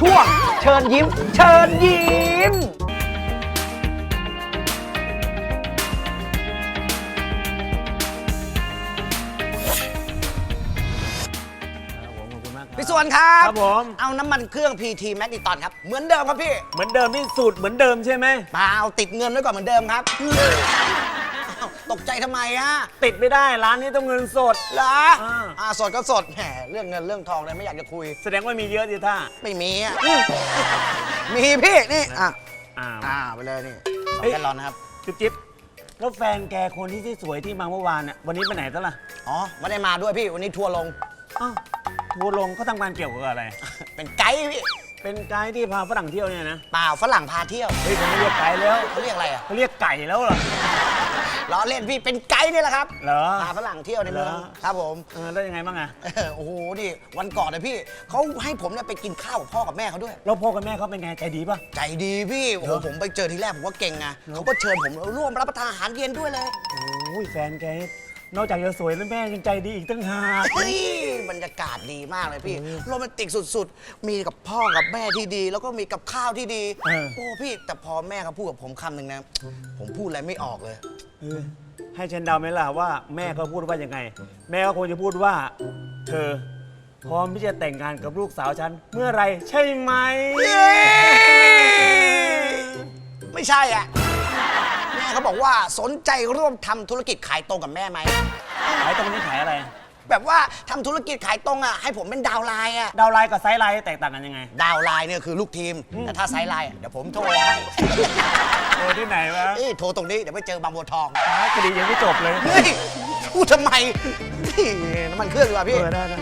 ช่วงเชิญยิ้ม เชิญยิ้มครับผมขอบคุณมากครับ พี่ส่วนครับ ครับผม เอาน้ำมันเครื่อง PT m a g n e t o n ครับ เหมือนเดิมครับพี่เหมือนเดิมที่สูตรเหมือนเดิมใช่ไหม เปล่าติดเงินไว้ก่อนเหมือนเดิมครับอ้าว ตกใจทำไมอะติดไม่ได้ร้านนี้ต้องเงินสด เหรออ่า อ่าสดก็สดแหมเรื่องเงินเรื่องทองเลยไม่อยากจะคุย แสดงว่ามีเยอะดิท่าไม่มีอะมีพี่นี่อะอ้าวอ่าไปเลยนี่สองเฮ้ย แกลลอนนะครับจิ๊บจิ๊บแล้วแฟนแกคนที่ที่สวยที่มาเมื่อวานน่ะวันนี้ไปไหนซะล่ะอ๋อไม่ได้มาด้วยพี่วันนี้ทัวร์ลง อ้าวทัวร์ลงเขาทำงานเกี่ยวกับอะไร เป็นไกด์พี่เป็นไกด์ที่พาฝรั่งเที่ยวเนี่ยนะเปล่าฝรั่งพาเที่ยวเฮ้ยเขาไม่เรียกไกด์แล้วเขาเรียกอะไรอะเขาเรียกไก่แล้วเหรอ ล้อเล่นพี่เป็นไกด์นี่แหละครับเหรอ พาฝรั่งเที่ยวในเมืองเหรอ ครับผม เออแล้วยังไงบ้างอะเออโอ้โหนี่วันก่อนนะพี่เขาให้ผมเนี่ยไปกินข้าวกับพ่อกับแม่เขาด้วย แล้วพ่อกับแม่เขาเป็นไงใจดีป่ะ ใจดีพี่โอ้โหเหรอผมไปเจอทีแรกผมว่าเก่งไงเขาก็เชิญผมร่วมรับประทานอาหารเย็นด้วยเลยโอ้ยแฟนแกนี่นอกจากจะสวยแล้วแม่ยังใจดีอีกตั้งหาก เฮ้ยบรรยากาศดีมากเลยพี่โรแมนติกสุดๆ มีกับพ่อกับแม่ที่ดี แล้วก็มีกับข้าวที่ดีเออ โอ้พี่แต่พอแม่เขาพูดกับผมคำหนึ่งนะผมพูดอะไรไม่ออกเลย เออให้ฉันเดาไหมล่ะว่าแม่เขาพูดว่ายังไง แม่ก็คงจะพูดว่า เธอ พร้อมที่จะแต่งงานกับลูกสาวฉัน เมื่อไหรใช่ไหม ไม่ใช่อะ แม่เขาบอกว่าสนใจร่วมทำธุรกิจขายตรงกับแม่ไหม ขายตรงนี้ขายอะไร แบบว่าทำธุรกิจขายตรงอะให้ผมเป็นดาวน์ไลน์อะ ดาวน์ไลน์กับไซด์ไลน์แตกต่างกันยังไง ดาวน์ไลน์เนี่ยคือลูกทีมแต่ถ้าไซด์ไลน์อะเดี๋ยวผมโทรให้โอ้ ที่ไหนวะเอ้ยโทรตรงนี้เดี๋ยวไปเจอบางบัวทองคดียังไม่จบเลย เฮ้ยพูดทำไมนี่น้ำมันเครื่องดีกว่าพี่ เออได้ได้